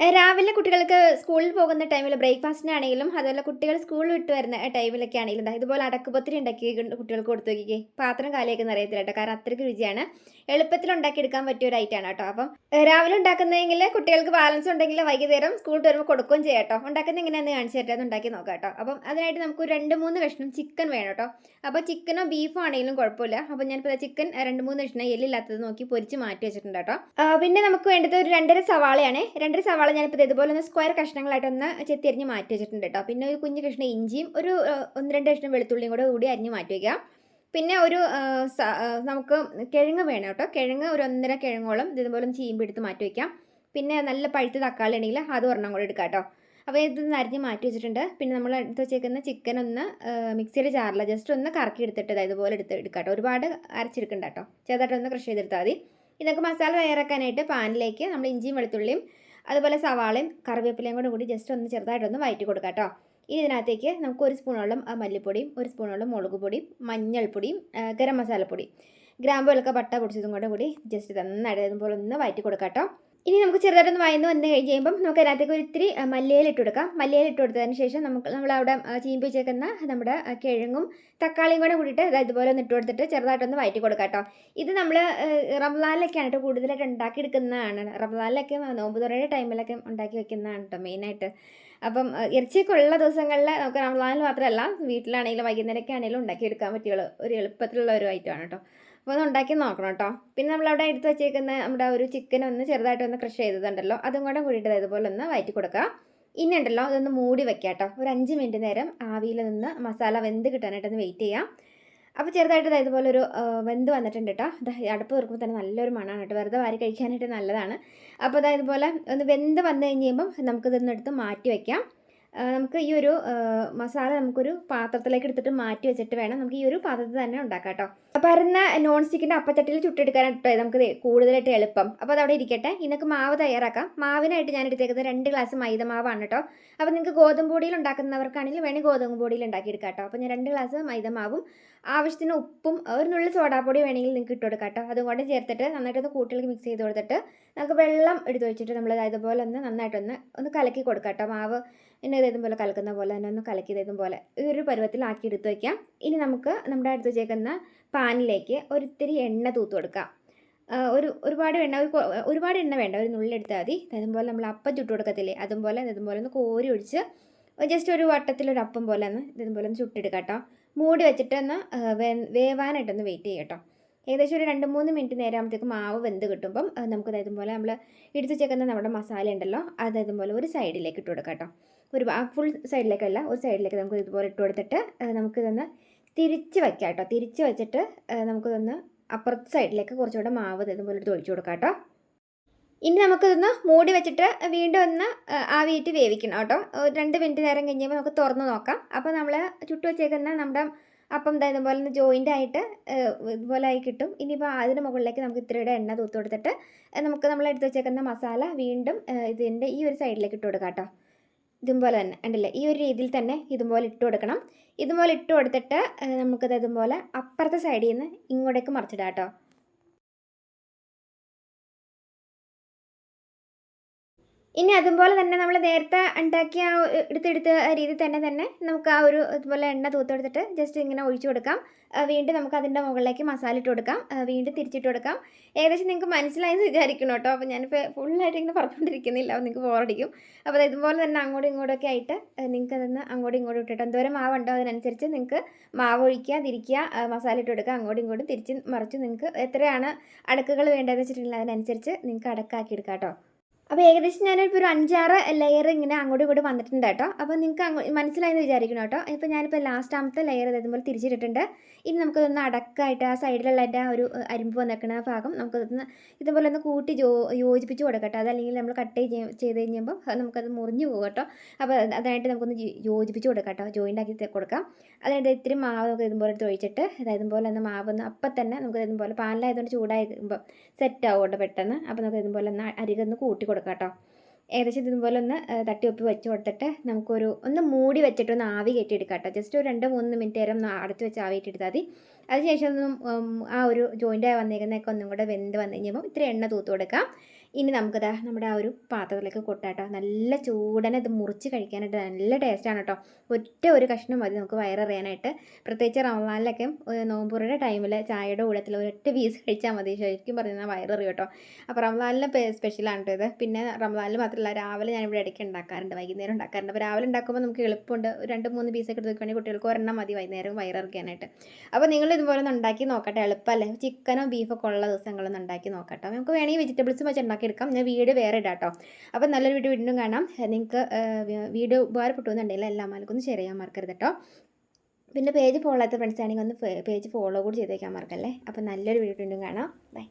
രാവിലെ കുട്ടികൾക്ക് സ്കൂളിൽ പോകുന്ന ടൈമിൽ ബ്രേക്ക്ഫാസ്റ്റിനാണെങ്കിലും അതുപോലെ കുട്ടികൾ സ്കൂളിൽ വിട്ട് വരുന്ന ടൈമിലൊക്കെ ആണെങ്കിലും ദാ ഇതുപോലെ അടക്കുപത്തിരി ഉണ്ടാക്കി കുട്ടികൾക്ക് കൊടുത്തു നോക്കിക്കേ. പാത്രം കാലിയൊക്കെ അറിയത്തില്ല കേട്ടോ. കാരണം അത്രയ്ക്ക് രുചിയാണ്. എളുപ്പത്തിൽ ഉണ്ടാക്കിയെടുക്കാൻ പറ്റിയ ഒരു ഐറ്റമാണ് കേട്ടോ. അപ്പം രാവിലെ ഉണ്ടാക്കുന്നതെങ്കിൽ കുട്ടികൾക്ക് ബാലൻസ് ഉണ്ടെങ്കിൽ വൈകുന്നേരം സ്കൂളിൽ വരുമ്പോൾ കൊടുക്കുകയും ചെയ്യാം കേട്ടോ. ഉണ്ടാക്കുന്ന എങ്ങനെയാണെന്ന് കാണിച്ചു തരാം. അത് ഉണ്ടാക്കി നോക്കാം കേട്ടോ. അപ്പം അതിനായിട്ട് നമുക്ക് രണ്ട് മൂന്ന് കഷ്ണം ചിക്കൻ വേണം കേട്ടോ. അപ്പോൾ ചിക്കനോ ബീഫോ ആണെങ്കിലും കുഴപ്പമില്ല. അപ്പോൾ ഞാനിപ്പോൾ ചിക്കൻ രണ്ട് മൂന്ന് കഷ്ണം എല്ലില്ലാത്തത് നോക്കി പൊരിച്ച് മാറ്റി വെച്ചിട്ടുണ്ട് കേട്ടോ. പിന്നെ നമുക്ക് വേണ്ടത് ഒരു രണ്ടര സവാളയാണ്. രണ്ടര സവാള ഞാനിപ്പോൾ ഇതുപോലെ ഒന്ന് സ്ക്വയർ കഷ്ണങ്ങളായിട്ടൊന്ന് ചെത്തിയരിഞ്ഞ് മാറ്റി വെച്ചിട്ടുണ്ട് കേട്ടോ പിന്നെ ഒരു കുഞ്ഞു കഷ്ണം ഇഞ്ചിയും ഒരു ഒന്ന് രണ്ട് കഷ്ണം വെളുത്തുള്ളിയും കൂടെ കൂടി അരിഞ്ഞ് മാറ്റി വയ്ക്കാം പിന്നെ ഒരു നമുക്ക് കിഴങ്ങ് വേണം കേട്ടോ കിഴങ്ങ് ഒരു ഒന്നര കിഴങ്ങോളം ഇത് ഇതുപോലെ ഒന്ന് ചീമ്പ് എടുത്ത് മാറ്റി വയ്ക്കാം പിന്നെ നല്ല പഴുത്ത തക്കാളി ഉണ്ടെങ്കിൽ അത് ഒരെണ്ണം കൂടെ എടുക്കാം കേട്ടോ അപ്പോൾ ഇത് അരിഞ്ഞ് മാറ്റി വെച്ചിട്ടുണ്ട്. പിന്നെ നമ്മൾ എടുത്ത് വെച്ചേക്കുന്ന ചിക്കൻ ഒന്ന് മിക്സിയുടെ ജാറിൽ ജസ്റ്റ് ഒന്ന് കറക്കി എടുത്തിട്ട് ഇതുപോലെ എടുത്ത് എടുക്കാം കേട്ടോ ഒരുപാട് അരച്ചെടുക്കണ്ട കേട്ടോ ചെറുതായിട്ടൊന്ന് ക്രഷ് ചെയ്തെടുത്താൽ മതി. ഇതൊക്കെ മസാല തയ്യാറാക്കാനായിട്ട് പാനിലേക്ക് നമ്മൾ ഇഞ്ചിയും വെളുത്തുള്ളിയും അതുപോലെ സവാളയും കറിവേപ്പിലയും കൂടെ കൂടി ജസ്റ്റ് ഒന്ന് ചെറുതായിട്ടൊന്ന് വയറ്റി കൊടുക്കാം കേട്ടോ ഇനി ഇതിനകത്തേക്ക് നമുക്ക് ഒരു സ്പൂണോളം മല്ലിപ്പൊടിയും ഒരു സ്പൂണോളം മുളക് പൊടിയും മഞ്ഞൾപ്പൊടിയും ഗരം മസാലപ്പൊടി ഗ്രാമ്പുകളൊക്കെ പട്ട പൊടിച്ചതും കൂടെ കൂടി ജസ്റ്റ് നന്നായിട്ട് ഇതുപോലെ ഒന്ന് വയറ്റി കൊടുക്കാം കേട്ടോ ഇനി നമുക്ക് ചെറുതായിട്ടൊന്ന് വയന്ന് വന്ന് കഴിഞ്ഞ് കഴിയുമ്പം നമുക്ക് അതിനകത്തേക്ക് ഒരു ഇത്തിരി ആ, മല്ലിയില ഇട്ട് കൊടുക്കാം. മല്ലിയില ഇട്ട് കൊടുത്തതിന് ശേഷം നമുക്ക് നമ്മളവിടെ അവിടെ ചീമ്പി വെച്ചേക്കുന്ന നമ്മുടെ കിഴങ്ങും തക്കാളിയും കൂടെ കൂടിയിട്ട് ഇതുപോലെ ഒന്ന് ഇട്ട് കൊടുത്തിട്ട് ചെറുതായിട്ടൊന്ന് വയറ്റി കൊടുക്കാം കേട്ടോ. ഇത് നമ്മൾ റംസാനിലൊക്കെയാണ് കേട്ടോ കൂടുതലായിട്ട് ഉണ്ടാക്കിയെടുക്കുന്നതാണ് റംസാനിലൊക്കെ നോമ്പ് തുറയുടെ ടൈമിലൊക്കെ ഉണ്ടാക്കി വെക്കുന്നതാണ് കേട്ടോ മെയിനായിട്ട് അപ്പം ഇറച്ചിയൊക്കെ ഉള്ള ദിവസങ്ങളിൽ നമുക്ക് റംസാനിൽ മാത്രമല്ല വീട്ടിലാണെങ്കിലും വൈകുന്നേരമൊക്കെ ആണെങ്കിലും ഉണ്ടാക്കിയെടുക്കാൻ പറ്റിയ ഒരു- എളുപ്പത്തിലുള്ള ഒരു ഐറ്റമാണ് കേട്ടോ. അപ്പോൾ ഒന്ന് ഉണ്ടാക്കി നോക്കണം കേട്ടോ. പിന്നെ നമ്മളവിടെ എടുത്ത് വെച്ചേക്കുന്ന നമ്മുടെ ഒരു ചിക്കൻ ഒന്ന് ചെറുതായിട്ട് ഒന്ന് ക്രഷ് ചെയ്തതുണ്ടല്ലോ അതും കൂടെ കൂടിയിട്ട് ഇതുപോലെ ഒന്ന് വയറ്റി കൊടുക്കുക. ഇനി ഉണ്ടല്ലോ അതൊന്ന് മൂടി വെക്കാം കേട്ടോ. ഒരു അഞ്ച് മിനിറ്റ് നേരം ആവിയിൽ നിന്ന് മസാല വെന്ത് കിട്ടാനായിട്ടൊന്ന് വെയിറ്റ് ചെയ്യാം. അപ്പോൾ ചെറുതായിട്ട് ഇതുപോലെ ഒരു വെന്ത് വന്നിട്ടുണ്ട് കേട്ടോ അടുപ്പ് തീർക്കുമ്പോൾ തന്നെ നല്ലൊരു മണമാണ് കേട്ടോ വെറുതെ വാരി കഴിക്കാനായിട്ട് നല്ലതാണ്. അപ്പോൾ അതായത് പോലെ ഒന്ന് വെന്ത് വന്നു കഴിഞ്ഞ് കഴിയുമ്പം നമുക്ക് എടുത്ത് മാറ്റി വയ്ക്കാം നമുക്ക് ഈ ഒരു മസാല നമുക്കൊരു പാത്രത്തിലേക്ക് എടുത്തിട്ട് മാറ്റി വെച്ചിട്ട് വേണം നമുക്ക് ഈ ഒരു പാത്രത്തിൽ തന്നെ ഉണ്ടാക്കാം കേട്ടോ പരന്ന നോൺ സ്റ്റിക്കിന്റെ അപ്പത്തട്ടിൽ ചുട്ടെടുക്കാനായിട്ട് നമുക്ക് കൂടുതലായിട്ട് എളുപ്പം. അപ്പോൾ അതവിടെ ഇരിക്കട്ടെ. ഇന്നൊക്കെ മാവ് തയ്യാറാക്കാം. മാവിനായിട്ട് ഞാൻ എടുത്തേക്കുന്നത് രണ്ട് ഗ്ലാസ് മൈദ മാവാണ് കേട്ടോ. അപ്പോൾ നിങ്ങൾക്ക് ഗോതമ്പ് പൊടിയിൽ ഉണ്ടാക്കുന്നവർക്കാണെങ്കിൽ വേണമെങ്കിൽ ഗോതമ്പ് പൊടിയിൽ ഉണ്ടാക്കിയെടുക്കാം കേട്ടോ. അപ്പോൾ ഞാൻ രണ്ട് ഗ്ലാസ് മൈദ മാവും ആവശ്യത്തിന് ഉപ്പും ഒരു നുള്ളിൽ സോഡാപ്പൊടി വേണമെങ്കിൽ നിങ്ങൾക്ക് ഇട്ട് കൊടുക്കാം കേട്ടോ. അതും കൂടെ ചേർത്തിട്ട് നന്നായിട്ടൊന്ന് കൂട്ടിലേക്ക് മിക്സ് ചെയ്ത് കൊടുത്തിട്ട് നമുക്ക് വെള്ളം എടുത്ത് വെച്ചിട്ട് നമ്മൾ ഇതുപോലെ ഒന്ന് നന്നായിട്ടൊന്ന് ഒന്ന് കലക്കി കൊടുക്കാം കേട്ടോ. മാവ് എന്നെ ഇതേതും പോലെ കലക്കുന്ന പോലെ തന്നെ ഒന്ന് കലക്കി ഇതേതും പോലെ ഈ ഒരു പരുവത്തിൽ ആക്കി എടുത്ത് വയ്ക്കാം ഇനി നമുക്ക് നമ്മുടെ അടുത്ത് വെച്ചേക്കുന്ന പാനിലേക്ക് ഒരിത്തിരി എണ്ണ തൂത്ത് കൊടുക്കാം ഒരു ഒരുപാട് എണ്ണ ഒരു ഒരുപാട് എണ്ണ വേണ്ട. ഒരു നുള്ളി എടുത്താൽ മതി. അതുപോലെ നമ്മൾ അപ്പം ചുട്ട് കൊടുക്കത്തില്ലേ? അതുപോലെ ഇതുപോലെ ഒന്ന് കോരി ഒഴിച്ച് ജസ്റ്റ് ഒരു വട്ടത്തിലൊരു അപ്പം പോലെ ഒന്ന് ഇതുപോലെ ഒന്ന് ചുട്ടെടുക്കാം കേട്ടോ. മൂടി വെച്ചിട്ടൊന്ന് വേവാനായിട്ടൊന്ന് വെയിറ്റ് ചെയ്യാം കേട്ടോ. ഏകദേശം ഒരു രണ്ട് മൂന്ന് മിനിറ്റ് നേരം ആകുമ്പോഴത്തേക്ക് മാവ് വെന്ത് കിട്ടുമ്പം നമുക്ക് ഇതുപോലെ നമ്മൾ എടുത്ത് വെച്ചേക്കുന്ന നമ്മുടെ മസാല ഉണ്ടല്ലോ അത് ഇതുപോലെ ഒരു സൈഡിലേക്ക് ഇട്ട് കൊടുക്കാം കേട്ടോ. ഒരു ഫുൾ സൈഡിലേക്കല്ല ഒരു സൈഡിലേക്ക് നമുക്ക് ഇതുപോലെ ഇട്ട് കൊടുത്തിട്ട് നമുക്ക് നമുക്കിതൊന്ന് തിരിച്ച് വയ്ക്കാം കേട്ടോ തിരിച്ച് വെച്ചിട്ട് നമുക്കിതൊന്ന് അപ്പുറത്തെ സൈഡിലേക്ക് കുറച്ചുകൂടെ മാവ് ഇതുപോലെ എടുത്ത് ഒഴിച്ചു കൊടുക്കാം കേട്ടോ ഇനി നമുക്കിതൊന്ന് മൂടി വെച്ചിട്ട് വീണ്ടും ഒന്ന് ആവിയിട്ട് വേവിക്കണം കേട്ടോ. രണ്ട് മിനിറ്റ് നേരം കഴിഞ്ഞപ്പോൾ നമുക്ക് തുറന്ന് നോക്കാം. അപ്പോൾ നമ്മൾ ചുട്ടു വെച്ചേക്കുന്ന നമ്മുടെ അപ്പം എന്താ ഇതുപോലെ ഒന്ന് ജോയിന്റ് ആയിട്ട് ഇതുപോലെ ആയി കിട്ടും. ഇനിയിപ്പോൾ അതിന് മുകളിലേക്ക് നമുക്ക് ഇത്രയുടെ എണ്ണ തൂത്ത് കൊടുത്തിട്ട് നമുക്ക് നമ്മൾ എടുത്ത് വെച്ചേക്കുന്ന മസാല വീണ്ടും ഇതിന്റെ ഈ ഒരു സൈഡിലേക്ക് ഇട്ട് കൊടുക്കാം കേട്ടോ ഇതുപോലെ തന്നെ ഉണ്ടല്ലേ ഈ ഒരു രീതിയിൽ തന്നെ ഇതുപോലെ ഇട്ട് കൊടുക്കണം. ഇതുപോലെ ഇട്ട് കൊടുത്തിട്ട് നമുക്കത് ഇതുപോലെ അപ്പുറത്തെ സൈഡിൽ നിന്ന് ഇങ്ങോട്ടേക്ക് മറിച്ചിടാം കേട്ടോ. ഇനി അതുപോലെ തന്നെ നമ്മൾ നേരത്തെ ഉണ്ടാക്കിയ ആ എടുത്തെടുത്ത രീതി തന്നെ തന്നെ നമുക്ക് ആ ഒരു ഇതുപോലെ എണ്ണ തൂത്തെടുത്തിട്ട് ജസ്റ്റ് ഇങ്ങനെ ഒഴിച്ചു കൊടുക്കാം. വീണ്ടും നമുക്ക് അതിന്റെ മുകളിലേക്ക് മസാല ഇട്ട് കൊടുക്കാം. വീണ്ടും തിരിച്ചിട്ട് കൊടുക്കാം. ഏകദേശം നിങ്ങൾക്ക് മനസ്സിലായെന്ന് വിചാരിക്കണം കേട്ടോ. അപ്പോൾ ഞാനിപ്പോൾ ഫുള്ളായിട്ട് ഇങ്ങനെ പറഞ്ഞുകൊണ്ടിരിക്കുന്നില്ല അപ്പോൾ നിങ്ങൾക്ക് ബോറടിക്കും അപ്പോൾ ഇതുപോലെ തന്നെ അങ്ങോട്ടും ഇങ്ങോട്ടൊക്കെ ആയിട്ട് നിങ്ങൾക്ക് അതൊന്ന് അങ്ങോട്ടും ഇങ്ങോട്ടും ഇട്ടിട്ട് എന്തോരം മാവുണ്ടോ അതിനനുസരിച്ച് നിങ്ങൾക്ക് മാവ് ഒഴിക്കുക തിരിക്കുക മസാല ഇട്ട് കൊടുക്കുക. അങ്ങോട്ടും ഇങ്ങോട്ടും തിരിച്ച് മറിച്ച് നിങ്ങൾക്ക് എത്രയാണ് അടുക്കുകൾ വേണ്ടതെന്ന് വെച്ചിട്ടുണ്ടെങ്കിൽ അതിനനുസരിച്ച് നിങ്ങൾക്ക് അടക്കാക്കി എടുക്കാം കേട്ടോ. അപ്പോൾ ഏകദേശം ഞാനിപ്പോൾ ഒരു അഞ്ചാറ് ലെയർ ഇങ്ങനെ അങ്ങോട്ടും ഇങ്ങോട്ടും വന്നിട്ടുണ്ട് കേട്ടോ. അപ്പോൾ നിങ്ങൾക്ക് അങ്ങോ മനസ്സിലായെന്ന് വിചാരിക്കണം കേട്ടോ. ഇപ്പോൾ ഞാനിപ്പോൾ ലാസ്റ്റാമത്തെ ലെയർ ഇതുപോലെ തിരിച്ചിട്ടിട്ടുണ്ട്. ഇനി നമുക്കതൊന്ന് അടക്കായിട്ട് ആ സൈഡിലുള്ള എന്റെ ഒരു അരിമ്പ് വന്നിരിക്കുന്ന ഭാഗം നമുക്കതൊന്ന് ഇതുപോലെ ഒന്ന് കൂട്ടി ജോ യോജിപ്പിച്ച് കൊടുക്കട്ടെ. അതല്ലെങ്കിൽ നമ്മൾ കട്ട് ചെയ്ത് കഴിയുമ്പോൾ നമുക്കത് മുറിഞ്ഞു പോകും കേട്ടോ. അപ്പോൾ അതായിട്ട് നമുക്കൊന്ന് യോജിപ്പിച്ച് കൊടുക്കാം ജോയിന്റ് ആക്കി കൊടുക്കാം. അതായത് ഇത്തിരി മാവ് നമുക്ക് ഇതുപോലെ തൊഴിച്ചിട്ട് അതായത് ഇതുപോലെ ഒന്ന് മാവ് ഒന്ന് അപ്പം തന്നെ നമുക്ക് ഇതുപോലെ പാലിലായതുകൊണ്ട് ചൂടായി സെറ്റ് ആവും പെട്ടെന്ന്. അപ്പോൾ നമുക്ക് ഇതുപോലെ ഒന്ന് അരികൊന്ന് കൂട്ടി കൊടുക്കാം. കേട്ടോ. ഏകദേശം ഇതുപോലെ ഒന്ന് തട്ടിയൊപ്പി വെച്ച് കൊടുത്തിട്ട് നമുക്കൊരു ഒന്ന് മൂടി വെച്ചിട്ട് ഒന്ന് ആവി കയറ്റിയെടുക്കാം കേട്ടോ. ജസ്റ്റ് ഒരു രണ്ട് മൂന്ന് മിനിറ്റ് നേരം ഒന്ന് അടച്ച് വെച്ച് ആവി ഇട്ടെടുത്താൽ മതി. അതിനുശേഷം ആ ഒരു ജോയിന്റായി വന്നേക്കുന്നതൊക്കെ ഒന്നും കൂടെ വെന്ത് വന്നു കഴിഞ്ഞപ്പോൾ ഇത്തിരി എണ്ണ തൂത്ത് കൊടുക്കാം. ഇനി നമുക്കതാ നമ്മുടെ ആ ഒരു പാത്രത്തിലേക്ക് കൊട്ടാട്ടോ നല്ല ചൂടനെ ഇത് മുറിച്ച് കഴിക്കാനായിട്ട് നല്ല ടേസ്റ്റാണ് കേട്ടോ. ഒറ്റ ഒരു കഷ്ണം മതി നമുക്ക് വയററിയാനായിട്ട്. പ്രത്യേകിച്ച് റമദാനിലൊക്കെ നോമ്പുറയുടെ ടൈമിൽ ചായയുടെ കൂടത്തിൽ ഒരൊറ്റ പീസ് കഴിച്ചാൽ മതി. ശരിക്കും പറഞ്ഞാൽ വയററിയും കേട്ടോ. അപ്പോൾ റമദാനിലെ സ്പെഷ്യലാണ് കേട്ടോ ഇത്. പിന്നെ റമദാനിൽ മാത്രമല്ല രാവിലെ ഞാനിവിടെ ഇടയ്ക്ക് ഉണ്ടാക്കാറുണ്ട്. വൈകുന്നേരം ഉണ്ടാക്കാറുണ്ട്. അപ്പോൾ രാവിലെ ഉണ്ടാക്കുമ്പോൾ നമുക്ക് എളുപ്പമുണ്ട്. രണ്ട് മൂന്ന് പീസൊക്കെ എടുത്ത് വെക്കുകയാണെങ്കിൽ കുട്ടികൾക്ക് ഒരെണ്ണം മതി വൈകുന്നേരം വയറിറക്കാനായിട്ട് അപ്പോൾ നിങ്ങൾ ഇതുപോലെ ഉണ്ടാക്കി നോക്കട്ടെ. എളുപ്പമല്ലേ ചിക്കനോ ബീഫൊക്കെ ഉള്ള ദിവസങ്ങളൊന്നും ഉണ്ടാക്കി നോക്കട്ടെ. നമുക്ക് വേണമെങ്കിൽ വെജിറ്റബിൾസ് വെച്ച് ഉണ്ടാക്കിയെടുക്കാം. ഞാൻ വീഡിയോ വേറെ ഇടാം കേട്ടോ അപ്പോൾ നല്ലൊരു വീഡിയോ വീണ്ടും കാണാം. നിങ്ങൾക്ക് വീഡിയോ ഉപകാരപ്പെട്ടു എന്നുണ്ടെങ്കിൽ മാർക്കും ഒന്ന് ഷെയർ ചെയ്യാൻ മറക്കരുത് കേട്ടോ പിന്നെ പേജ് ഫോളോ ആയിട്ട് ഫ്രണ്ട്സ് ആണെങ്കിൽ ഒന്ന് പേജ് ഫോളോ കൂടി ചെയ്തേക്കാൻ മറക്കല്ലേ? അപ്പോൾ നല്ലൊരു വീഡിയോ വീണ്ടും കാണാം. ബൈ